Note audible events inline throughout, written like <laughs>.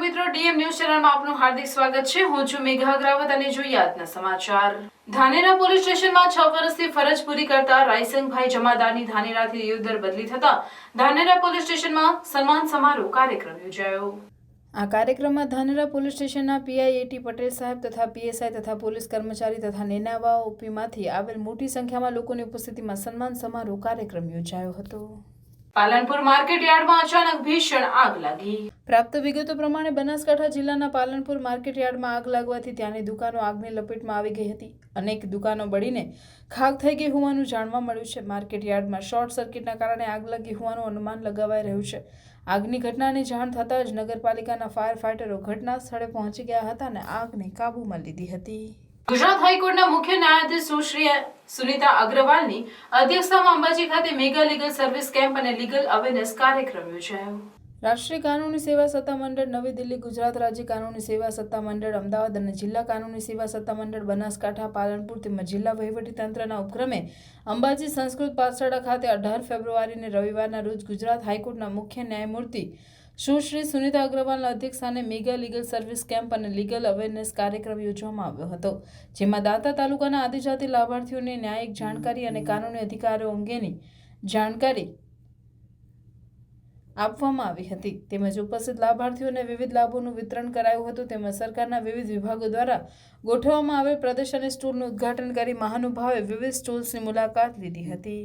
મિત્રો, DM news ચેનલમાં આપનું હાર્દિક સ્વાગત છે. હું છું મેઘા અગ્રાવત અને જોઈએ આજના સમાચાર. ધાનેરા પોલીસ સ્ટેશનમાં છ વર્ષથી ફરજ પૂરી કરતા રાયસંગભાઈ જમાદારની ધાનેરાથી યુદ્ધર બદલી થતા ધાનેરા પોલીસ સ્ટેશનમાં સન્માન સમારોહ કાર્યક્રમ યોજાયો. આ કાર્યક્રમમાં ધાનેરા પોલીસ સ્ટેશનના પીઆઈ એટી પટેલ સાહેબ તથા પીએસઆઈ તથા પોલીસ કર્મચારી તથા નેનાવા ઓપીમાંથી આવેલ મોટી સંખ્યામાં લોકોની ઉપસ્થિતિમાં સન્માન સમારોહ કાર્યક્રમ યોજાયો હતો. પાલનપુર માર્કેટ યાર્ડમાં અચાનક ભીષણ આગ લાગી. પ્રાપ્ત વિગતો પ્રમાણે બનાસકાંઠા જિલ્લાના પાલનપુર માર્કેટ યાર્ડમાં આગ લાગવાથી ત્યાંની દુકાનો આગની લપેટમાં આવી ગઈ હતી. અનેક દુકાનો બળીને ખાક થઈ ગઈ હોવાનું જાણવા મળ્યું છે. માર્કેટ યાર્ડમાં શોર્ટ સર્કિટના કારણે આગ લાગી હોવાનું અનુમાન લગાવાઈ રહ્યું છે. આગની ઘટનાની જાણ થતાં જ નગરપાલિકાના ફાયર ફાઇટરો ઘટના સ્થળે પહોંચી ગયા હતા અને આગને કાબૂમાં લીધી હતી. ગુજરાત હાઈકોર્ટના મુખ્ય ન્યાયાધીશ સુશ્રી સુનિતા અગ્રવાલની અધ્યક્ષતામાં અંબાજી ખાતે મેગા લીગલ સર્વિસ કેમ્પ અને લીગલ અવેરનેસ કાર્યક્રમ યોજાયો. રાષ્ટ્રીય કાનૂની સેવા સત્તામંડળ નવી દિલ્હી, ગુજરાત રાજ્ય કાનૂની સેવા સત્તામંડળ અમદાવાદ અને જિલ્લા કાનૂની સેવા સત્તામંડળ બનાસકાંઠા, પાલનપુર તેમજ જિલ્લા વહીવટીતંત્રના ઉપક્રમે અંબાજી સંસ્કૃત પાઠશાળા ખાતે અઢાર ફેબ્રુઆરીને રવિવારના રોજ ગુજરાત હાઈકોર્ટના મુખ્ય ન્યાયમૂર્તિ સુશ્રી સુનિતા અગ્રવાલના અધ્યક્ષસ્થાને મેગા લીગલ સર્વિસ કેમ્પ અને લીગલ અવેરનેસ કાર્યક્રમ યોજવામાં આવ્યો હતો, જેમાં દાંતા તાલુકાના આદિજાતિ લાભાર્થીઓને ન્યાયિક જાણકારી અને કાનૂની અધિકારો અંગેની જાણકારી આપવામાં આવી હતી. તેમજ ઉપસ્થિત લાભાર્થીઓને વિવિધ લાભોનું વિતરણ કરાયું હતું. તેમજ સરકારના વિવિધ વિભાગો દ્વારા ગોઠવવામાં આવેલ પ્રદેશ અને સ્ટોલનું ઉદ્ઘાટન કરી મહાનુભાવે વિવિધ સ્ટોલ્સની મુલાકાત લીધી હતી.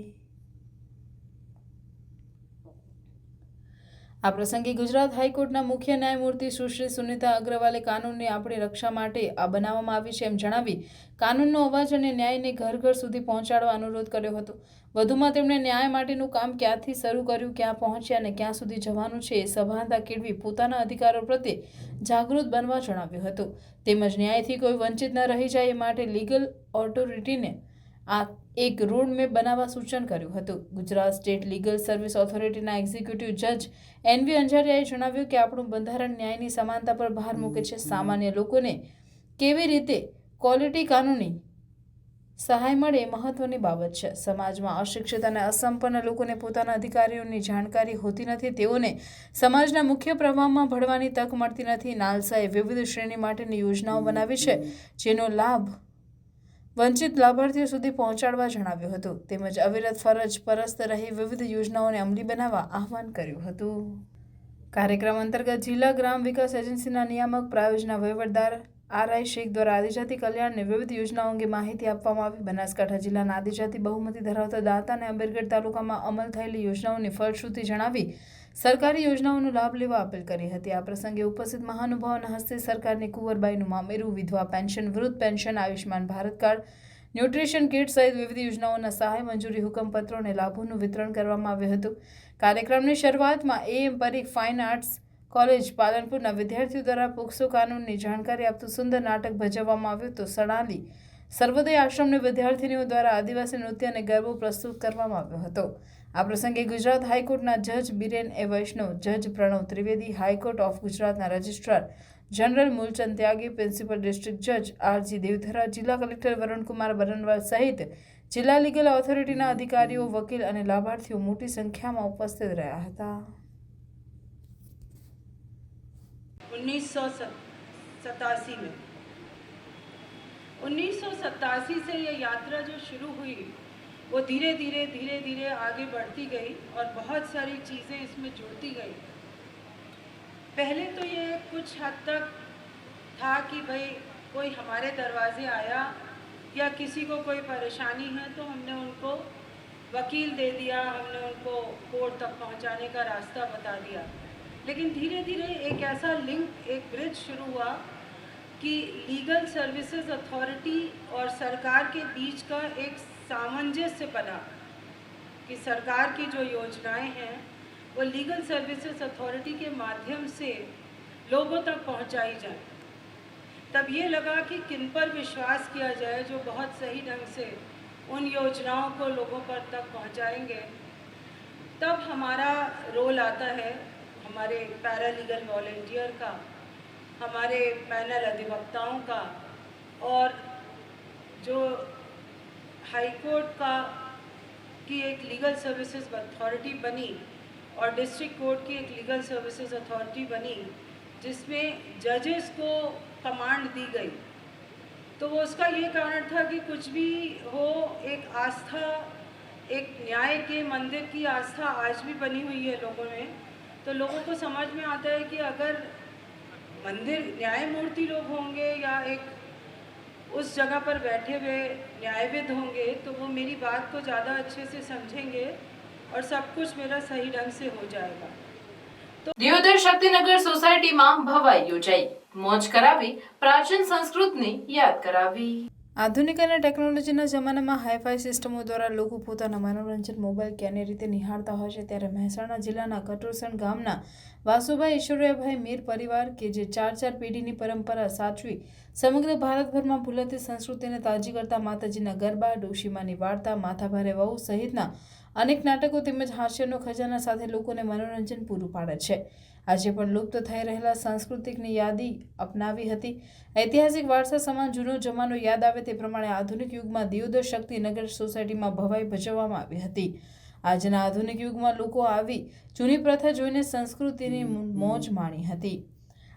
આ પ્રસંગે ગુજરાત હાઈકોર્ટના મુખ્ય ન્યાયમૂર્તિ સુશ્રી સુનિતા અગ્રવાલે કાનૂનની આપણી રક્ષા માટે આ બનાવવામાં આવી છે એમ જણાવી કાનૂનનો અવાજ અને ન્યાયને ઘર ઘર સુધી પહોંચાડવા અનુરોધ કર્યો હતો. વધુમાં તેમણે ન્યાય માટેનું કામ ક્યાંથી શરૂ કર્યું, ક્યાં પહોંચ્યા અને ક્યાં સુધી જવાનું છે એ સભાનતા કેળવી પોતાના અધિકારો પ્રત્યે જાગૃત બનવા જણાવ્યું હતું. તેમજ ન્યાયથી કોઈ વંચિત ન રહી જાય એ માટે લીગલ ઓથોરિટીને આ એક રોડ મેપ બનાવવા સૂચન કર્યું હતું. ગુજરાત સ્ટેટ લીગલ સર્વિસ ઓથોરિટીના એક્ઝિક્યુટિવ જજ એનવી અંજારિયાએ જણાવ્યું કે આપણું બંધારણ ન્યાયની સમાનતા પર ભાર મૂકે છે. સામાન્ય લોકોને કેવી રીતે ક્વોલિટી કાનૂની સહાય મળે એ મહત્વની બાબત છે. સમાજમાં અશિક્ષિત અને અસંપન્ન લોકોને પોતાના અધિકારીઓની જાણકારી હોતી નથી. તેઓને સમાજના મુખ્ય પ્રવાહમાં ભળવાની તક મળતી નથી. નાલસાએ વિવિધ શ્રેણી માટેની યોજનાઓ બનાવી છે, જેનો લાભ વંચિત લાભાર્થીઓ સુધી પહોંચાડવા જણાવ્યું હતું. તેમજ અવિરત ફરજ પરસ્ત રહી વિવિધ યોજનાઓને અમલી બનાવવા આહવાન કર્યું હતું. કાર્યક્રમ અંતર્ગત જિલ્લા ગ્રામ વિકાસ એજન્સીના નિયામક પ્રાયોજના વહીવટદાર આર આઈ શેખ દ્વારા આદિજાતિ કલ્યાણને વિવિધ યોજનાઓ અંગે માહિતી આપવામાં આવી. બનાસકાંઠા જિલ્લાના આદિજાતિ બહુમતી ધરાવતા દાંતા અને અંબેરગઢ તાલુકામાં અમલ થયેલી યોજનાઓની ફળશ્રુતિ જણાવી સરકારી યોજનાઓનો લાભ લેવા અપીલ કરી હતી. આ પ્રસંગે ઉપસ્થિત મહાનુભાવોના હસ્તે સરકારની કુંવરબાઈનું મામેરું, વિધવા પેન્શન, વૃદ્ધ pension, Ayushman Bharat card, nutrition kit સહિત વિવિધ યોજનાઓના સહાય મંજૂરી હુકમપત્રો અને લાભોનું વિતરણ કરવામાં આવ્યું હતું. કાર્યક્રમની શરૂઆતમાં M Parikh fine arts college પાલનપુરના વિદ્યાર્થીઓ દ્વારા પોક્સો કાનૂનની જાણકારી આપતું સુંદર નાટક ભજવવામાં આવ્યું તો સણાલી સર્વોદય આશ્રમની વિદ્યાર્થીનીઓ દ્વારા આદિવાસી નૃત્ય અને ગરબો પ્રસ્તુત કરવામાં આવ્યો હતો. આ પ્રસંગે ગુજરાત હાઈકોર્ટના જજ બિરેન એ વૈષ્ણવ જજ પ્રણવ ત્રિવેદી હાઈકોર્ટ ઓફ ગુજરાતના registrar general Moolchand Tyagi principal district જજ આરજી દેવધરા જિલ્લા કલેક્ટર વરુણકુમાર બરનવાલ સહિત જિલ્લા લીગલ ઓથોરિટીના અધિકારીઓ વકીલ અને લાભાર્થીઓ મોટી સંખ્યામાં ઉપસ્થિત રહ્યા હતા उन्नीस सौ सतासी में उन्नीस सौ सतासी से ये यात्रा जो शुरू हुई वो धीरे धीरे धीरे धीरे आगे बढ़ती गई और बहुत सारी चीज़ें इसमें जुड़ती गई। पहले तो ये कुछ हद तक था कि भाई कोई हमारे दरवाजे आया या किसी को कोई परेशानी है तो हमने उनको वकील दे दिया, हमने उनको कोर्ट तक पहुँचाने का रास्ता बता दिया। लेकिन धीरे धीरे एक ऐसा लिंक, एक ब्रिज शुरू हुआ कि लीगल सर्विसेज़ अथॉरिटी और सरकार के बीच का एक सामंजस्य बना कि सरकार की जो योजनाएँ हैं, वो लीगल सर्विसेज़ अथॉरिटी के माध्यम से लोगों तक पहुंचाई जाए। तब ये लगा कि किन पर विश्वास किया जाए जो बहुत सही ढंग से उन योजनाओं को लोगों पर तक पहुंचाएँगे, तब हमारा रोल आता है, हमारे पैरालीगल वॉलेंटियर का, हमारे पैनल अधिवक्ताओं का, और जो हाई कोर्ट का, की एक लीगल सर्विसेज़ अथॉरिटी बनी और डिस्ट्रिक्ट कोर्ट की एक लीगल सर्विसेज़ अथॉरिटी बनी, जिसमें जजेस को कमांड दी गई। तो वो उसका ये कारण था कि कुछ भी हो, एक आस्था, एक न्याय के मंदिर की आस्था आज भी बनी हुई है लोगों में। तो लोगों को समझ में आता है कि अगर मंदिर, न्यायमूर्ति लोग होंगे या एक उस जगह पर बैठे हुए न्यायविद होंगे तो वो मेरी बात को ज़्यादा अच्छे से समझेंगे और सब कुछ मेरा सही ढंग से हो जाएगा દિયોદર શક્તિનગર સોસાયટીમાં ભવાઈ યોજાઈ મોજ કરાવી પ્રાચીન સંસ્કૃતને યાદ કરાવી આધુનિક અને ટેકનોલોજીના જમાનામાં હાઈફાઈ સિસ્ટમો દ્વારા લોકો પોતાના મનોરંજન મોબાઈલ ક્યાંની રીતે નિહાળતા હોય છે ત્યારે મહેસાણા જિલ્લાના કટોરસણ ગામના વાસુભાઈ ઈશ્વરિયાભાઈ મીર પરિવાર કે જે ચાર ચાર પેઢીની પરંપરા સાચવી સમગ્ર ભારતભરમાં ભૂલતી સંસ્કૃતિને તાજી કરતા માતાજીના ગરબા, ડોશીમાની વાર્તા, માથાભારે વહુ સહિતના અનેક નાટકો તેમજ હાસ્યનો ખજાના સાથે લોકોને મનોરંજન પૂરું પાડે છે. આજે પણ લુપ્ત થઈ રહેલા સાંસ્કૃતિકની યાદી અપનાવી હતી. ઐતિહાસિક વારસા સમાન જૂનો જમાનો યાદ આવે તે પ્રમાણે આધુનિક યુગમાં દિયોદર શક્તિનગર સોસાયટીમાં ભવાઈ ભજવવામાં આવી હતી. આજના આધુનિક યુગમાં લોકો આવી જૂની પ્રથા જોઈને સંસ્કૃતિની મોજ માણી હતી.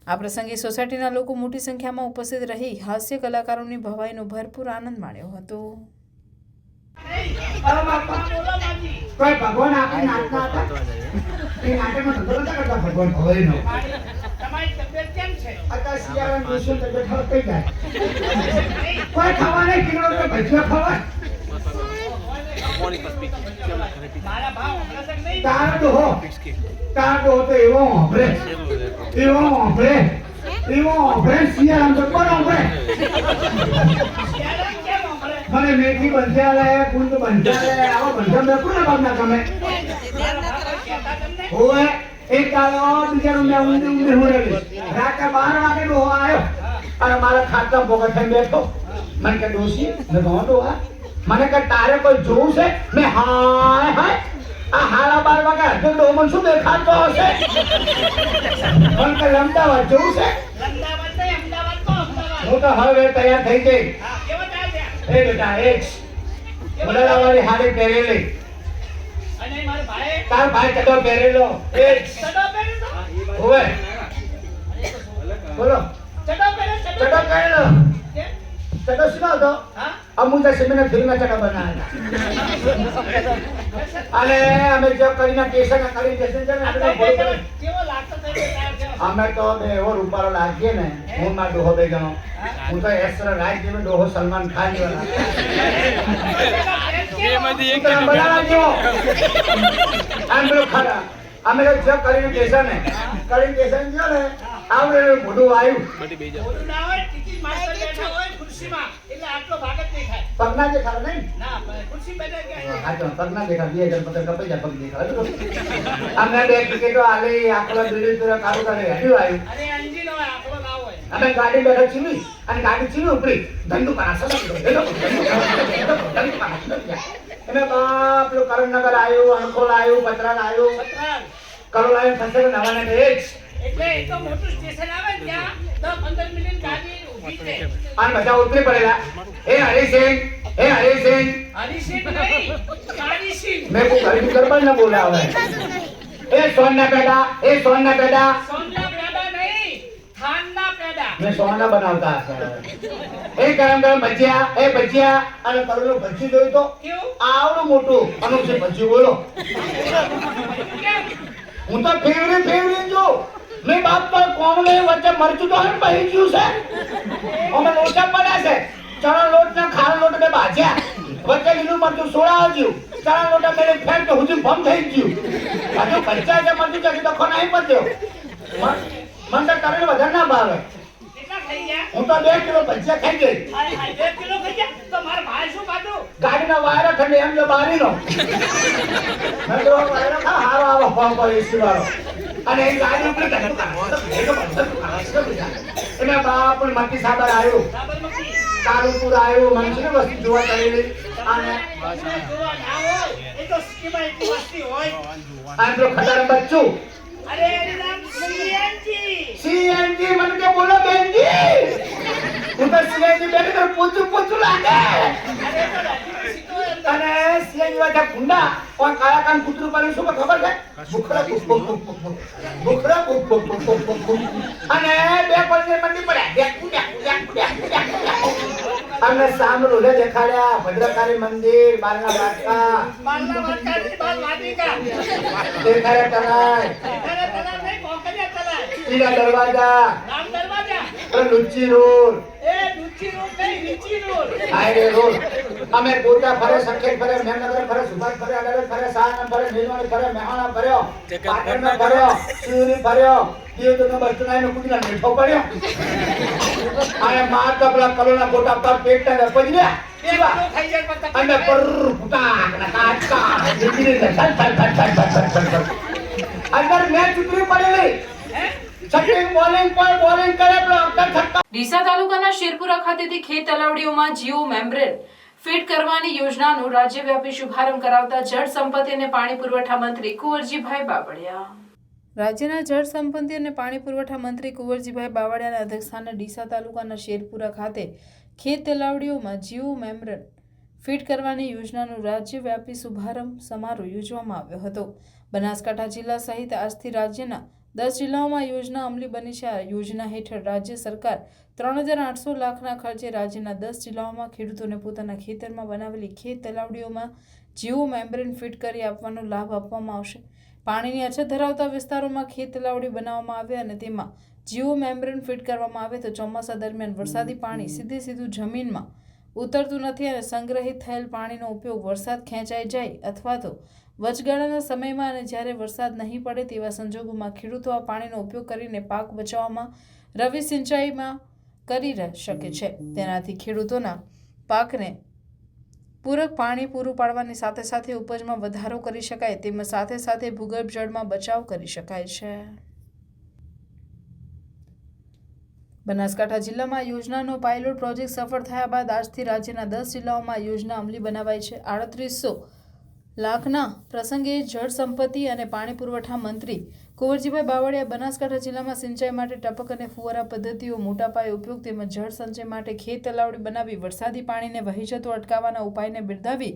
આ પ્રસંગે સોસાયટીના લોકો મોટી સંખ્યામાં ઉપસ્થિત રહી હાસ્ય કલાકારોની ભવાઈનો ભરપૂર આનંદ માણ્યો હતો. કોઈ ભગવાન નતા કરતા ભગવાન ભવાઈનો તમારી તબિયત કેમ છે અત્યારે કિલો તો એવો હોંભળે. એવો એવો હોંભળે. શિયાળામાં તો કોણ કેમ હમણાં મને મેથી બંધ્યા લે કુંડ બંધ્યા લે આવા બંધ્યા મેં કોને ભાવના તમે? ઓવે એક દાડો બિચારો મેં ઊંધી ઊંધી હુરેલી રાતે બાર વાગે ડોહો આવ્યો. અને મારા ખાતા ભોગત થઈ બેઠો. મને કે ડોસી મેં કહો ડોહા. મને કે તારે કોઈ જોવું છે? મેં હાય હાય. આ હાડા બાર વાગે તો ડોહો મને શું દેખાતો હશે? મને કે લમદાવાદ જોવું છે? હું તો હવે તૈયાર થઈ ગઈ. હા એ બેટા મુલાલાવાળી હાડી પહેરેલી. અને મારા ભાઈ તાર ભાઈ ચડો પહેરેલો. એ. ચડો પહેરે ઓવે બોલો. ચડો પહેરે ચડો પહેરેલો. ચડો શું હતો હા? અમુક સિમેન્ટ ફિલ્મમાં ચડો <laughs> અને અમે જો કરીને કેસર કરી જશે ને આપણે તો ભોળું કેવો- કરી. કેવો લાગતો થઈ ગયો તાર કેવો? અમે તો એવો રૂપારો લાગીએ ને હું માં ડોહો બે ગણો. હું તો એસરા રાજ જેવો ડોહો સલમાન ખાન જેવો અમે તો જો કરીને દેશા ને કરીને ને જો ને આવડે મોઢું આવ્યું ના ખુરશીમાં, એટલે આટલો ભાગ જ નહીં થાય. પગના જે ખરા નહીં? ના, ખુરશી બેઠા કે હા તો પગના દેખા બે હજાર પચાસ કપાઈ જાય પગ દેખા અમને બે ટિકિટો આલી આખલા બિલ્ડિંગ પૂરા કાઢું કાઢે હેડ્યું આવ્યું ના અમે ગાડી બેઠા છીવી અને ગાડી છીવી ઉપડી. ધંધુ પાસ અમે બાપ પેલું કરણનગર આવ્યું અણખોલ આવ્યું પતરાલ આવ્યું. કરોલ આવ્યું ફસે નવાને એટલે એ તો મોટું સ્ટેશન આવે ને ત્યાં દસ પંદર મિનિટ ગાડી ઊભી છે. અને બધા ઉતરી પડેલા. હે હરિસિંહ હે હરિસિંહ હરીસિંહ નહીં મેં ઘડી ગરબા ન બોલ્યા આવે એ સોનના પેડા એ સોનના પેડા. સોનના પેડા નહીં થાનના પેડા. મેં સોના બનાવતા હશે. એ ગરમ ગરમ ભજીયા એ ભજીયા. અને કરોલો ભજી જોયું તો આવડું મોટું. અનુક્ષે ભજી બોલો. હું તો ફેવરે ફેવરે જો મેં બાપ પર કોમલે વચ્ચે મરચું તો હમ પહી ગયું છે? અમે લોટા પડ્યા છે. ચણા લોટ ને ખાર લોટ બે ભાજ્યા. વચ્ચે લીલું મરચું સોળા આવજ્યું ચણા લોટ મેરે ફેંક તો હુજી ભમ થઈ ગયું. હજુ ખર્ચા છે મરચું ચડી તો ખો નહીં પડ્યો મન તો કરેલ વધારે ના ભાવે હું તો બે કિલો ભજીયા ખાઈ ગઈ. બે કિલો ભજીયા? તો મારા ભાઈ શું ખાધું? ગાડીના વાયરો ખંડે એમ જો બારીનો. મેં તો વાયરા ખા હારો આવો ફોન પર એસી વાળો. અને એ ગાડી ઉપર એટલે બાપ પણ મટી સાબર આવ્યો કાલુપુર આવ્યું મનુષ્ય વસ્તુ જોવા ચડેલી અને તમને જોવા ના હોય એ તો સિટીમાં એટલી વસ્તી હોય આ બચ્ચું સીએનજી, મને કે બોલો બેનજી. હું તો સીએનજી પૂછું પૂછું લાગે. તને સિંહ વાગે ભૂંડા પણ કાયા કાન કૂતરું પાડી શું ખબર છે? ભૂખરા ભૂખરા અને બે પડી મંડી પડ્યા. અને સામે રોલે દેખાડ્યા ભદ્રકાળી મંદિર બારના વાટકા બારના વાટકા થી બાર વાટિકા. દેખાડ્યા તલાય. દેખાડ્યા તલાય નહીં કોકડિયા તલાય. ઈડા દરવાજા. રામ દરવાજા. લુચ્ચી રોલ એ લુચ્ચી રોલ નહીં લીચી રોલ હાય રોલ અમે ગોતા ફરે સંખેત ફરે મહેનગર ફરે સુભાષ ફરે અગર ફરે સાણંદ ફરે નિર્મળ ફરે મહેણા ફર્યો પાટણ ફર્યો સુરી ફર્યો દીવ તો બચનાય નો કુકના મેઠો પડ્યો. આને માર કપલા કલોના ગોટા પર પેટ ને પજ્યા કેવા અને પર ફૂટા કાટકા અંદર મેં ચૂતરી પડેલી. ડીસા તાલુકાના શેરપુરા ખાતેથી ખેત તલાવડીઓમાં જીઓ મેમ્બ્રેન ફિટ કરવાની યોજનાનો રાજ્યવ્યાપી શુભારંભ કરાવતા જળ સંપત્તિ અને પાણી પુરવઠા મંત્રી કુંવરજીભાઈ બાબડિયા રાજ્યના જળ સંપત્તિ અને પાણી પુરવઠા મંત્રી કુંવરજીભાઈ બાવળિયાના અધ્યક્ષસ્થાને ડીસા તાલુકાના શેરપુરા ખાતે ખેત તલાવડીઓમાં જીઓ મેમ્બ્રેન ફિટ કરવાની યોજનાનો રાજ્યવ્યાપી શુભારંભ સમારોહ યોજવામાં આવ્યો હતો. બનાસકાંઠા જિલ્લા સહિત આજથી રાજ્યના દસ જિલ્લાઓમાં યોજના અમલી બની છે. આ યોજના હેઠળ રાજ્ય સરકાર ત્રણ હજાર આઠસો લાખના ખર્ચે રાજ્યના દસ જિલ્લાઓમાં ખેડૂતોને પોતાના ખેતરમાં બનાવેલી ખેત તલાવડીઓમાં જીઓ મેમ્બ્રેન ફિટ કરી આપવાનો લાભ આપવામાં આવશે. પાણીની અછત ધરાવતા વિસ્તારોમાં ખેત તલાવડી બનાવવામાં આવે અને તેમાં જીઓ મેમ્બ્રેન ફિટ કરવામાં આવે તો ચોમાસા દરમિયાન વરસાદી પાણી સીધે સીધું જમીનમાં ઉતરતું નથી અને સંગ્રહિત થયેલ પાણીનો ઉપયોગ વરસાદ ખેંચાઈ જાય અથવા તો વચગાળાના સમયમાં અને જ્યારે વરસાદ નહીં પડે તેવા સંજોગોમાં ખેડૂતો આ પાણીનો ઉપયોગ કરીને પાક બચાવવામાં રવિ સિંચાઈમાં કરી શકે છે. તેનાથી ખેડૂતોના પાકને પૂરક પાણી પૂરું પાડવાની સાથે સાથે ઉપજમાં વધારો કરી શકાય, તેમજ સાથે સાથે ભૂગર્ભ જળમાં બચાવ કરી શકાય છે. બનાસકાંઠા જિલ્લામાં યોજનાનો પાયલોટ પ્રોજેક્ટ સફળ થયા બાદ આજથી રાજ્યના દસ જિલ્લાઓમાં યોજના અમલી બનાવાઈ છે. આડત્રીસો લાખના પ્રસંગે જળ સંપત્તિ અને પાણી પુરવઠા મંત્રી કુંવરજીભાઈ બાવળિયા બનાસકાંઠા જિલ્લામાં સિંચાઈ માટે ટપક અને ફુવારા પદ્ધતિઓ મોટા પાયે ઉપયોગ તેમજ જળ સંચય માટે ખેત તલાવડી બનાવી વરસાદી પાણીને વહી જતો અટકાવવાના ઉપાયને બિરદાવી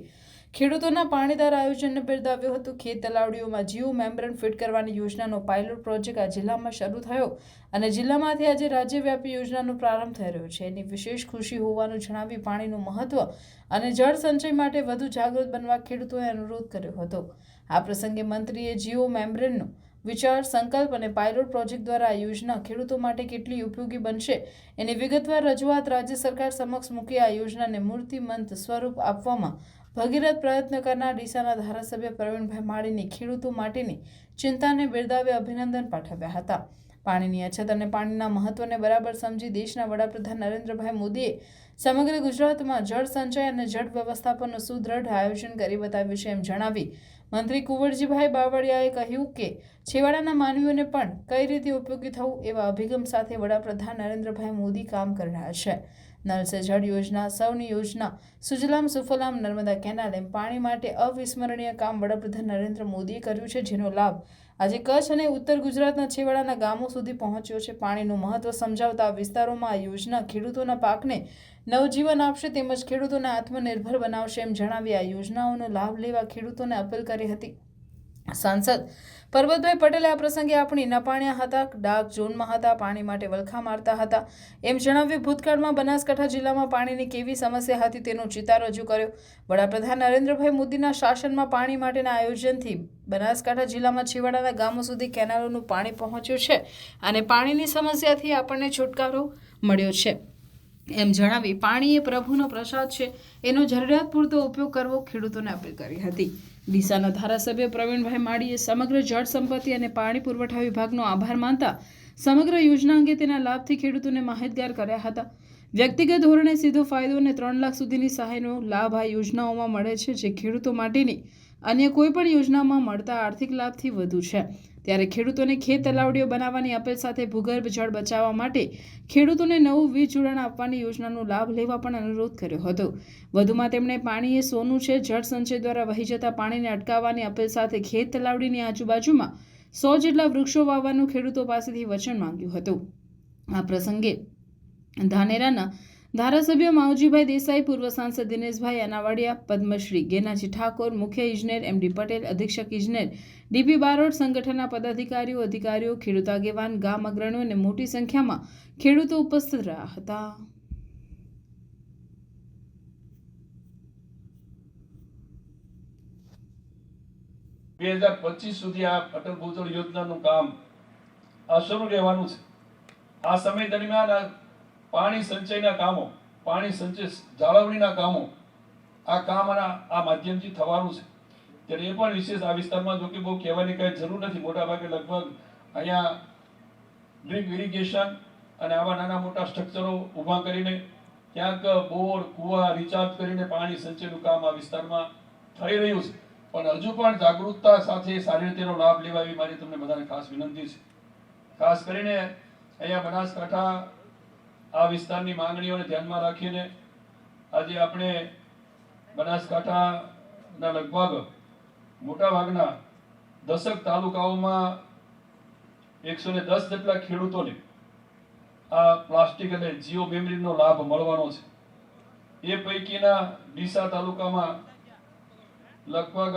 ખેડૂતોના પાણીદાર આયોજનને બિરદાવ્યું હતું. ખેત તલાવડીઓમાં જીઓ મેમ્બ્રેન ફિટ કરવાની યોજનાનો પાયલોટ પ્રોજેક્ટ આ જિલ્લામાં શરૂ થયો અને જિલ્લામાંથી આજે રાજ્યવ્યાપી યોજનાનો પ્રારંભ થઈ રહ્યો છે. એની વિશેષ ખુશી હોવાનું જણાવી પાણીનું મહત્વ અને જળ સંચય માટે વધુ જાગૃત બનવા ખેડૂતોએ અનુરોધ કર્યો હતો. આ પ્રસંગે મંત્રીએ જીઓ મેમ્બ્રેનનો વિચાર, સંકલ્પ અને પાયલોટ પ્રોજેક્ટ દ્વારા આ યોજના ખેડૂતો માટે કેટલી ઉપયોગી બનશે એની વિગતવાર રજૂઆત રાજ્ય સરકાર સમક્ષ મૂકી આ યોજનાને મૂર્તિમંત સ્વરૂપ આપવામાં ભગીરથ પ્રયત્ન કરનાર ડીસાના ધારાસભ્ય પ્રવીણભાઈ માળીની ખેડૂતો માટેની ચિંતાને બિરદાવી અભિનંદન પાઠવ્યા હતા. પાણીની અછત અને પાણીના મહત્વને બરાબર સમજી દેશના વડાપ્રધાન નરેન્દ્રભાઈ મોદીએ સમગ્ર ગુજરાતમાં જળ સંચય અને જળ વ્યવસ્થાપનનું સુદૃઢ આયોજન કરી બતાવ્યું છે એમ જણાવી મંત્રી કુંવરજીભાઈ બાવળિયાએ કહ્યું કે છેવાડાના માનવીઓને પણ કઈ રીતે ઉપયોગી થવું એવા અભિગમ સાથે વડાપ્રધાન નરેન્દ્રભાઈ મોદી કામ કરી રહ્યા છે. નલ સે જળ યોજના સૌની યોજના, સુજલામ સુફલામ, નર્મદા કેનાલ એમ પાણી માટે અવિસ્મરણીય કામ વડાપ્રધાન નરેન્દ્ર મોદીએ કર્યું છે, જેનો લાભ આજે કચ્છ અને ઉત્તર ગુજરાતના છેવાડાના ગામો સુધી પહોંચ્યો છે. પાણીનું મહત્વ સમજાવતા આ વિસ્તારોમાં આ યોજના ખેડૂતોના પાકને નવજીવન આપશે તેમજ ખેડૂતોને આત્મનિર્ભર બનાવશે એમ જણાવી આ યોજનાઓનો લાભ લેવા ખેડૂતોને અપીલ કરી હતી. સાંસદ પરબતભાઈ પટેલે આ પ્રસંગે આપણી નપાણ્યા હતા, ડાક ઝોનમાં હતા, પાણી માટે વલખા મારતા હતા. એમ જણાવ્યું, ભૂતકાળમાં બનાસકાંઠા જિલ્લામાં પાણીની કેવી સમસ્યા હતી તેનો ચિતાર રજૂ કર્યો. વડાપ્રધાન નરેન્દ્રભાઈ મોદીના શાસનમાં પાણી માટેના આયોજનથી બનાસકાંઠા જિલ્લામાં છેવાડાના ગામો સુધી કેનાલોનું પાણી પહોંચ્યું છે અને પાણીની સમસ્યાથી આપણને છુટકારો મળ્યો છે. એમ જણાવી, પાણી એ પ્રભુનો પ્રસાદ છે. એનો જરૂરિયાત પૂરતો ઉપયોગ કરવો ખેડૂતોને અપીલ કરી હતી. ડીસાના ધારાસભ્ય પ્રવીણભાઈ માળીએ સમગ્ર જળ સંપત્તિ અને પાણી પુરવઠા વિભાગનો આભાર માનતા સમગ્ર યોજના અંગે તેના લાભથી ખેડૂતોને માહિતગાર કર્યા હતા. વ્યક્તિગત ધોરણે સીધો ફાયદો અને ત્રણ લાખ સુધીની સહાયનો લાભ આ યોજનાઓમાં મળે છે, જે ખેડૂતો માટેની અન્ય કોઈપણ યોજનામાં મળતા આર્થિક લાભથી વધુ છે. ત્યારે ખેડૂતોને ખેત તલાવડીઓ બનાવવાની અપીલ સાથે ભૂગર્ભ જળ બચાવવા માટે ખેડૂતોને નવું વીજ જોડાણ આપવાની યોજનાનો લાભ લેવા પણ અનુરોધ કર્યો હતો. વધુમાં તેમણે પાણી એ સોનું છે, જળ સંચય દ્વારા વહી જતા પાણીને અટકાવવાની અપીલ સાથે ખેત તલાવડીની આજુબાજુમાં સો જેટલા વૃક્ષો વાવવાનું ખેડૂતો પાસેથી વચન માંગ્યું હતું. આ પ્રસંગે ધાનેરાના ધારાસભ્ય માવજીભાઈ દેસાઈ, પૂર્વ સાંસદ દિનેશભાઈ અનાવાડિયા પદ્મશ્રી ગેનાજી ઠાકોર, મુખ્ય ઇજનેર એમડી પટેલ, અધિક્ષક ઇજનેર ડીપી બારોટ સંગઠનના પદાધિકારીઓ, અધિકારીઓ, ખેડૂત આગેવાન, ગામ અગ્રણીઓ અને મોટી સંખ્યામાં ખેડૂતો ઉપસ્થિત રહ્યા હતા. બે હજાર પચીસ સુધી આ અટલ ભૂજળ યોજનાનું કામ શરૂ રહેવાનું છે. આ સમય દરમિયાન પાણી સંચયના કામો, પાણી સંચય જાળવણીના કામો, આ કામ આ માધ્યમથી થવાનું છે. ત્યારે એ પણ વિશેષ આ વિસ્તારમાં જો કે બહુ કહેવાની કાંઈ જરૂર નથી. મોટા ભાગે લગભગ અહીંયા ડ્રીપ ઇરિગેશન અને આવા નાના મોટા સ્ટ્રક્ચરો ઊભા કરીને ક્યાંક બોર, કુવા રિચાર્જ કરીને પાણી સંચયનું કામ આ વિસ્તારમાં થઈ રહ્યું છે. પણ હજુ પણ જાગૃતતા સાથે સારી રીતેનો લાભ લેવા એવી મારી તમને બધાને ખાસ વિનંતી છે. ખાસ કરીને અહીંયા બનાસકાંઠા આ વિસ્તારની માંગણીઓને ધ્યાનમાં રાખીને આજે આપણે બનાસકાંઠાના લગભગ મોટા ભાગના દસક તાલુકાઓમાં એકસો ને દસ જેટલા ખેડૂતોને આ પ્લાસ્ટિક અને જીઓ મેમરીનો લાભ મળવાનો છે. એ પૈકીના ડીસા તાલુકામાં લગભગ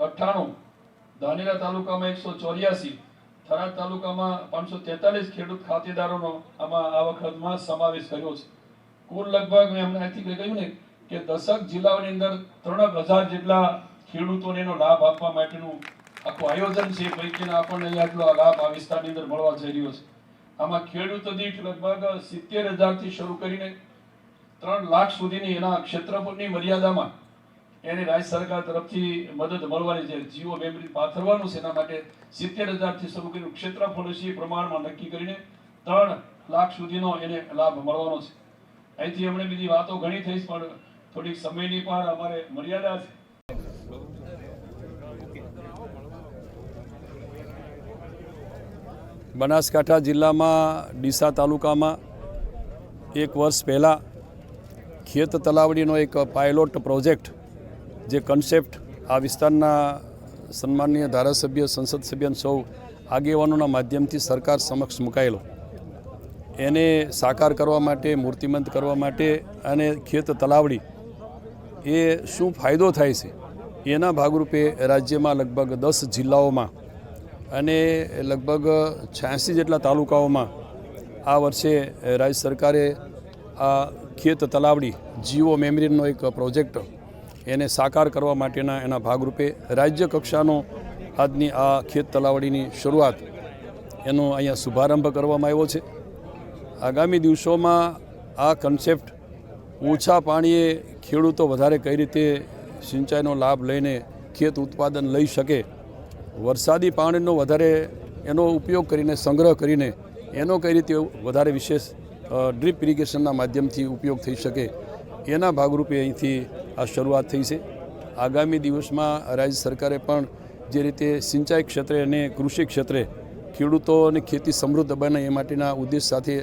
અઠ્ઠાણું ધાનેરા તાલુકામાં એકસો ચોર્યાસી થરાદ તાલુકામાં પાંચસો તેતાલીસ ખેડૂત ખાતેદારોનો આમાં આ વખતમાં સમાવેશ કર્યો છે. કુલ લગભગ મેં હમણાં અહીંથી કહ્યું ને કે દસક જિલ્લાઓની અંદર ત્રણ હજાર જેટલા ખેડૂતોને એનો લાભ આપવા માટેનું આખું આયોજન છે. પૈકીના આપણને આટલો લાભ આ વિસ્તારની અંદર મળવા જઈ રહ્યો છે. આમાં ખેડૂત દીઠ લગભગ સિત્તેર હજારથી શરૂ કરીને ત્રણ લાખ સુધીની એના ક્ષેત્રફળની મર્યાદામાં એને રાજ્ય સરકાર તરફથી મદદ મળવાની છે. જીઓ મેમરી પાથરવાનું છે. એના માટે સિત્તેર હજારથી શરૂ કરીને ક્ષેત્રફળ છે પ્રમાણમાં નક્કી કરીને ત્રણ લાખ સુધીનો એને લાભ મળવાનો છે. અહીંથી હમણાં બીજી વાતો ઘણી થઈ, પણ થોડીક સમયની પણ અમારે મર્યાદા છે. બનાસકાંઠા જિલ્લામાં ડીસા તાલુકામાં એક વર્ષ પહેલાં ખેત તલાવડીનો એક પાયલોટ પ્રોજેક્ટ જે કન્સેપ્ટ આ વિસ્તારના સન્માનીય ધારાસભ્ય, સંસદ સભ્ય સૌ આગેવાનોના માધ્યમથી સરકાર સમક્ષ મુકાયેલો. એને સાકાર કરવા માટે, મૂર્તિમંત કરવા માટે અને ખેત તલાવડી એ શું ફાયદો થાય છે? એના ભાગરૂપે રાજ્યમાં લગભગ દસ જિલ્લાઓમાં અને લગભગ છ્યાસી જેટલા તાલુકાઓમાં આ વર્ષે રાજ્ય સરકારે આ ખેત તલાવડી જીઓ મેમરીનો એક પ્રોજેક્ટ એને સાકાર કરવા માટેના એના ભાગરૂપે રાજ્ય કક્ષાનો આજની આ ખેત તલાવડીની શરૂઆત એનો અહીંયા શુભારંભ કરવામાં આવ્યો છે. આગામી દિવસોમાં આ કન્સેપ્ટ ઓછા પાણીએ ખેડૂતો વધારે કઈ રીતે સિંચાઈનો લાભ લઈને ખેત ઉત્પાદન લઈ શકે, વરસાદી પાણીનો વધારે એનો ઉપયોગ કરીને, સંગ્રહ કરીને એનો કઈ રીતે વધારે વિશેષ ડ્રીપ ઇરિગેશનના માધ્યમથી ઉપયોગ થઈ શકે એના ભાગરૂપે અહીંથી આ શરૂઆત થઈ છે. આગામી દિવસમાં રાજ્ય સરકારે પણ જે રીતે સિંચાઈ ક્ષેત્રે અને કૃષિ ક્ષેત્રે ખેડૂતો અને ખેતી સમૃદ્ધ બને એ માટેના ઉદ્દેશ સાથે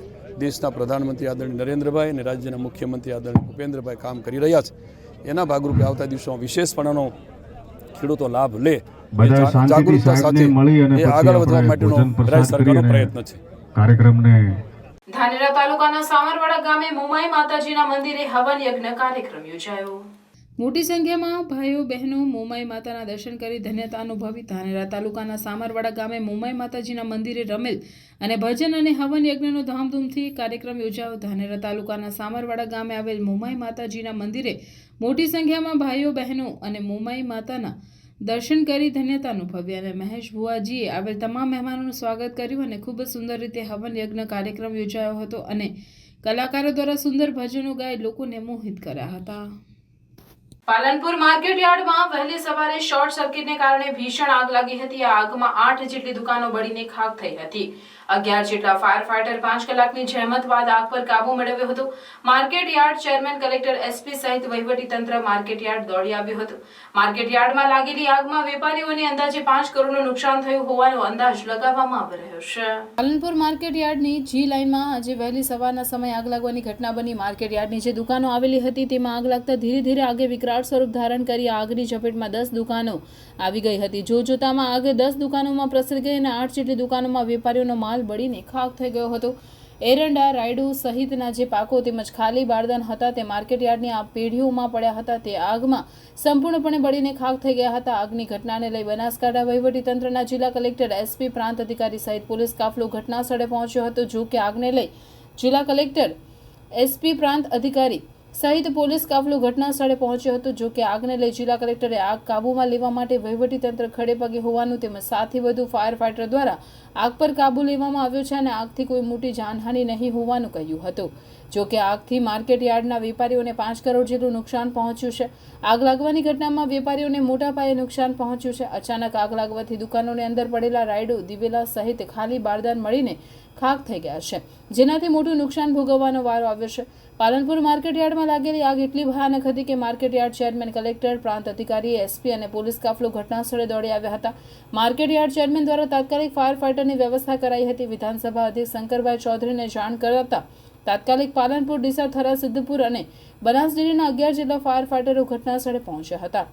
દેશના પ્રધાનમંત્રી આદરણીય નરેન્દ્રભાઈ અને રાજ્યના મુખ્યમંત્રી આદરણીય ભૂપેન્દ્રભાઈ કામ કરી રહ્યા છે. એના ભાગરૂપે આવતા દિવસોમાં વિશેષપણાનો ખેડૂતો લાભ લે. જાગૃતતા સાથે એ આગળ વધવા માટેનો રાજ્ય સરકારનો પ્રયત્ન છે. કાર્યક્રમને ધાનેરા તાલુકાના સામરવાડા ગામે મુમાઈ માતાજીના મંદિરે હવન યજ્ઞ કાર્યક્રમ યોજાયો. મોટી સંખ્યામાં ભાઈઓ, બહેનો મોમાઈ માતાના દર્શન કરી ધન્યતા અનુભવી. ધાનેરા તાલુકાના સામરવાડા ગામે મોમાઈ માતાજીના મંદિરે રમેલ અને ભજન અને હવન યજ્ઞનો ધામધૂમથી કાર્યક્રમ યોજાયો. ધાનેરા તાલુકાના સામરવાડા ગામે આવેલ મોમાઈ માતાજીના મંદિરે મોટી સંખ્યામાં ભાઈઓ, બહેનો અને મોમાઈ માતાના દર્શન કરી ધન્યતા અનુભવી અને મહેશ ભુવાજીએ આવેલ તમામ મહેમાનોનું સ્વાગત કર્યું અને ખૂબ જ સુંદર રીતે હવન યજ્ઞ કાર્યક્રમ યોજાયો હતો અને કલાકારો દ્વારા સુંદર ભજનો ગાઈ લોકોને મોહિત કર્યા હતા. પાલનપુર માર્કેટ યાર્ડમાં વહેલી સવારે શોર્ટ સર્કિટને કારણે ભીષણ આગ લાગી હતી. આ આગમાં આઠ જેટલી દુકાનો બળીને ખાક થઈ હતી. અગિયાર જેટલા ફાયર ફાઈટર પાંચ કલાકની જહેમત બાદ આગ પર કાબુ મેળવ્યો હતો. Market yard chairman collector SP સહિત વહીવટી તંત્ર માર્કેટ યાર્ડ દોડી આવ્યું હતું. માર્કેટ યાર્ડમાં લાગેલી આગમાં વેપારીઓને અંદાજે પાંચ કરોડનું નુકસાન થયું હોવાનો અંદાજ લગાવવામાં આવી રહ્યો છે. પાલનપુર માર્કેટ યાર્ડની જી લાઇનમાં આજે વહેલી સવારના સમયે આગ લાગવાની ઘટના બની. માર્કેટ યાર્ડની જે દુકાનો આવેલી હતી તેમાં આગ લાગતા ધીરે ધીરે આગે વિકરાળ સ્વરૂપ ધારણ કરી આગની ઝપેટમાં દસ દુકાનો આવી ગઈ હતી. જો જોતામાં આગે દસ દુકાનોમાં પ્રસરી ગઈ અને આઠ જેટલી દુકાનોમાં વેપારીઓનો માલ બળીને ખાક થઈ ગયો હતો. એરંડા, રાયડુ સહિતના જે પાકો તેમજ ખાલી બારદાન હતા તે માર્કેટયાર્ડની આ પેઢીઓમાં પડ્યા હતા તે આગમાં સંપૂર્ણપણે બળીને ખાખ થઈ ગયા હતા. આગની ઘટનાને લઈ બનાસકાંઠા વહીવટીતંત્રના જિલ્લા કલેક્ટર એસપી પ્રાંત અધિકારી સહિત પોલીસ કાફલો ઘટના સ્થળે પહોંચ્યો હતો. જો કે આગને લઈ જિલ્લા કલેક્ટર એસપી પ્રાંત અધિકારી સહિત પોલીસ કાફલો ઘટના સ્થળે પહોંચ્યો હતો, જો કે આગને લઈ જિલ્લા કલેક્ટરે આગ કાબૂમાં લેવા માટે વહીવટીતંત્ર ખડે પગે હોવાનું તેમજ સાતથી વધુ ફાયર ફાઈટર દ્વારા આગ પર કાબૂ લેવામાં આવ્યો છે અને આગથી કોઈ મોટી જાનહાનિ નહીં હોવાનું કહ્યું હતું. જો કે આગથી માર્કેટ યાર્ડના વેપારીઓને પાંચ કરોડ જેટલું નુકસાન પહોંચ્યું છે. આગ લાગવાની ઘટનામાં વેપારીઓને મોટા પાયે નુકસાન પહોંચ્યું છે. અચાનક આગ લાગવાથી દુકાનોની અંદર પડેલા રાયડો, દિવેલા સહિત ખાલી બારદાન મળીને ખાક થઈ ગયા છે. જેનાથી મોટું નુકસાન ભોગવવાનો વારો આવ્યો છે. પાલનપુર માર્કેટ યાર્ડમાં લાગેલી આગ એટલી ભયાનક હતી કે માર્કેટ યાર્ડ ચેરમેન કલેક્ટર, પ્રાંત અધિકારી, એસપી અને પોલીસ કાફલો ઘટના સ્થળે દોડી આવ્યા હતા. માર્કેટ યાર્ડ ચેરમેન દ્વારા તાત્કાલિક ફાયર ફાઇટરની વ્યવસ્થા કરાઈ હતી. વિધાનસભા અધ્યક્ષ શંકરભાઈ ચૌધરીને જાણ કરાતા તાત્કાલિક પાલનપુર, ડીસા થરા સિદ્ધપુર અને બનાસ ડેરીના અગિયાર જેટલા ફાયર ફાઇટરો ઘટના સ્થળે પહોંચ્યા હતા.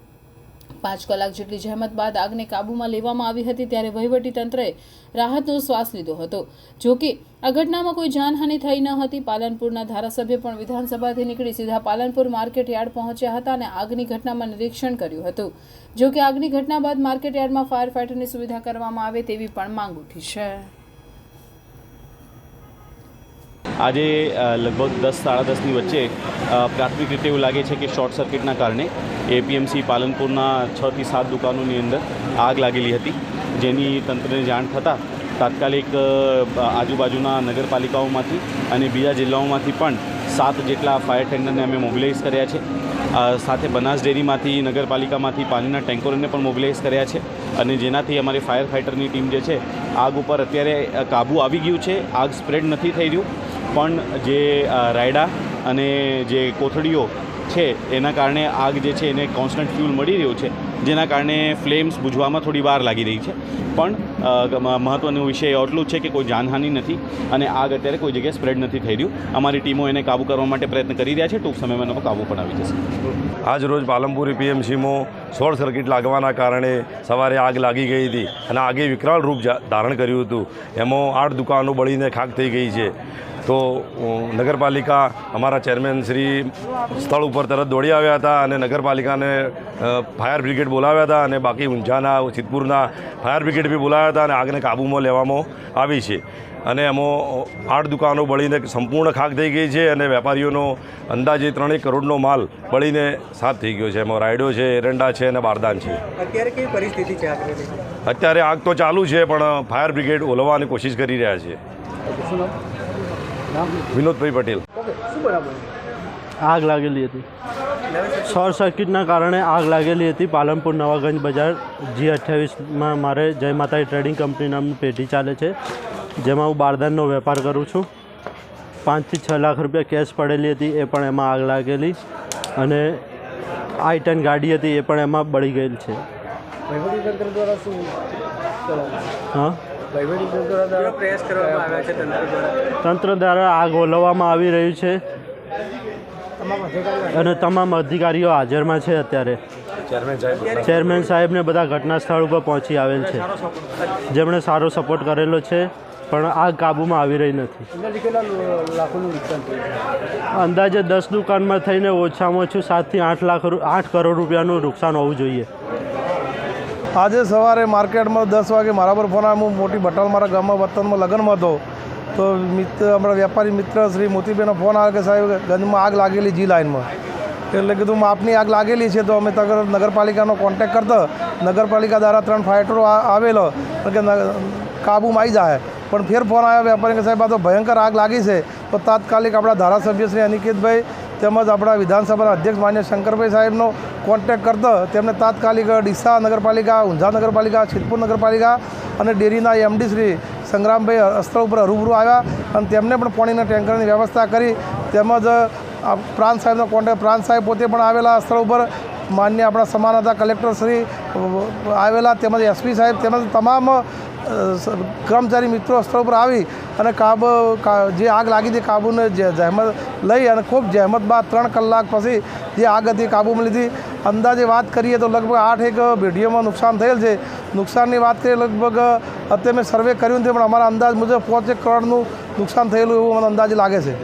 પાંચ કલાક જેટલી જહેમત બાદ આગને કાબૂમાં લેવામાં આવી હતી ત્યારે વહીવટી તંત્રએ રાહતનો શ્વાસ લીધો હતો. જો કે, આ ઘટનામાં કોઈ જાનહાનિ થઈ ન હતી. પાલનપુરના ધારાસભ્ય પણ વિધાનસભાથી નીકળી સીધા પાલનપુર માર્કેટ યાર્ડ પહોંચ્યા હતા અને આગની ઘટનામાં નિરીક્ષણ કર્યું હતું. જો કે આગની ઘટના બાદ માર્કેટ યાર્ડમાં ફાયર ફાઇટરની સુવિધા કરવામાં આવે તેવી પણ માંગ ઉઠી છે. આજે લગભગ દસ, સાડા દસની વચ્ચે પ્રાથમિક રીતે એવું લાગે છે કે શોર્ટ સર્કિટના કારણે એપીએમસી પાલનપુરના છથી સાત દુકાનોની અંદર આગ લાગેલી હતી. જેની તંત્રને જાણ થતાં તાત્કાલિક આજુબાજુના નગરપાલિકાઓમાંથી અને બીજા જિલ્લાઓમાંથી પણ સાત જેટલા ફાયર ટેન્ડરને અમે મોબિલાઇઝ કર્યા છે. સાથે બનાસ ડેરીમાંથી, નગરપાલિકામાંથી પાણીના ટેન્કરોને પણ મોબિલાઇઝ કર્યા છે. અને જેનાથી અમારી ફાયર ફાઇટરની ટીમ જે છે, આગ ઉપર અત્યારે કાબુ આવી ગયું છે. આગ સ્પ્રેડ નથી થઈ રહ્યું. પણ જે રાયડા અને જે કોથળીઓ છે, એના કારણે આગ જે છે એને કોન્સ્ટન્ટ ફ્યુલ મળી રહ્યું છે, જેના કારણે ફ્લેમ્સ બુઝવામાં થોડી વાર લાગી રહી છે. પણ મહત્ત્વનો વિષય એટલું છે કે કોઈ જાનહાનિ નથી અને આગ અત્યારે કોઈ જગ્યાએ સ્પ્રેડ નથી થઈ રહ્યું. અમારી ટીમો એને કાબૂ કરવા માટે પ્રયત્ન કરી રહ્યા છે. ટૂંક સમયમાં એનો કાબૂ પણ આવી જશે. આજ રોજ પાલનપુર પીએમસીમાં શોર્ટ સર્કિટ લાગવાના કારણે સવારે આગ લાગી ગઈ હતી અને આગે વિકરાળ રૂપ ધારણ કર્યું હતું. એમાં આઠ દુકાનો બળીને ખાક થઈ ગઈ છે. તો નગરપાલિકા અમારા ચેરમેન શ્રી સ્થળ ઉપર તરત દોડી આવ્યા હતા અને નગરપાલિકાને ફાયર બ્રિગેડ બોલાવ્યા હતા અને બાકી ઊંઝાના સિદ્ધપુરના ફાયર બ્રિગેડ બી બોલાવ્યા હતા અને આગને કાબૂમાં લેવામાં આવી છે. અને એમાં આઠ દુકાનો બળીને સંપૂર્ણ ખાક થઈ ગઈ છે અને વેપારીઓનો અંદાજે ત્રણેક કરોડનો માલ બળીને સાફ થઈ ગયો છે. એમાં રાયડો છે એરંડા છે અને બારદાન છે. અત્યારે કેવી પરિસ્થિતિ છે અત્યારે આગ તો ચાલુ છે પણ ફાયર બ્રિગેડ ઓલવવાની કોશિશ કરી રહ્યા છે. શું વિનોદભાઈ પટેલ. ઓકે શું બરાબર આગ લાગેલી હતી. શોર્ટ સર્કિટના કારણે આગ લાગેલી હતી. પાલનપુર નવાગંજ બજાર જી અઠ્યાવીસમાં મારે જય માતાજી ટ્રેડિંગ કંપની નામની પેઢી ચાલે છે જેમાં હું બારદાનનો વેપાર કરું છું. પાંચથી છ લાખ રૂપિયા કેશ પડેલી હતી એ પણ એમાં આગ લાગેલી. અને આઈ ટેન ગાડી હતી એ પણ એમાં બળી ગયેલ છે. વહીવટીતંત્ર વહીવટીતંત્ર દ્વારા પ્રયાસ કરવામાં આવ્યા છે તંત્ર દ્વારા. તંત્ર દ્વારા આગ ઓલવવામાં આવી રહ્યું છે. અને તમામ અધિકારીઓ હાજરમાં છે અત્યારે. ચેરમેન સાહેબને બધા ઘટના સ્થળ ઉપર પહોંચી આવેલ છે. જેમણે સારો સપોર્ટ કરેલો છે પણ આગ કાબૂમાં આવી રહી નથી. અંદાજે કેટલા લો- લાખોનું નુકસાન થયું છે? અંદાજે દસ દુકાનમાં થઈને ઓછામાં ઓછું સાતથી આઠ લાખ આઠ કરોડ રૂપિયાનું નુકસાન હોવું જોઈએ. આજે સવારે માર્કેટમાં દસ વાગે મારા પર ફોન આવ્યો. હું મોટી બટાલ મારા ગામમાં વતનમાં લગ્નમાં હતો. તો મિત્ર અમારા વેપારી મિત્ર શ્રી મોતીબેનો ફોન આવ્યો કે સાહેબ, ગંજમાં આગ લાગેલી જી લાઇનમાં. એટલે કીધું આપની આગ લાગેલી છે, તો અમે તગર, નગરપાલિકાનો કોન્ટેક કરતા. નગરપાલિકા દ્વારા ત્રણ ફાઇટરો આવેલો. કે કાબૂમાં આવી જાય પણ ફેર ફોન આવ્યો વેપારી કે સાહેબ, આ તો ભયંકર આગ લાગી છે. તો તાત્કાલિક આપણા ધારાસભ્ય શ્રી અનિકેતભાઈ તેમજ આપણા વિધાનસભાના અધ્યક્ષ માન્ય શંકરભાઈ સાહેબનો કોન્ટેક કરતા તેમને તાત્કાલિક ડીસા નગરપાલિકા, ઊંઝા નગરપાલિકા સિદ્ધપુર નગરપાલિકા અને ડેરીના એમડી શ્રી સંગ્રામભાઈ સ્થળ ઉપર રૂબરૂ આવ્યા અને તેમને પણ પાણીના ટેન્કરની વ્યવસ્થા કરી. તેમજ પ્રાંત સાહેબનો કોન્ટેક, પ્રાંત સાહેબ પોતે પણ આવેલા સ્થળ ઉપર. માન્ય આપણા સમાનતા કલેક્ટર શ્રી, આવેલા તેમજ એસપી સાહેબ તેમજ તમામ કર્મચારી મિત્રો સ્થળ ઉપર આવી અને કાબ જે આગ લાગી હતી કાબૂને જહેમત લઈ અને ખૂબ જહેમત બાદ ત્રણ કલાક પછી જે આગ હતી કાબૂમાં લીધી. અંદાજે વાત કરીએ તો લગભગ આઠ એક પેઢીઓમાં નુકસાન થયેલ છે. નુકસાનની વાત કરીએ લગભગ અત્યારે મેં સર્વે કર્યું નથી પણ અમારા અંદાજ મુજબ પાંચ કરોડનું નુકસાન થયેલું એવું મને અંદાજે લાગે છે.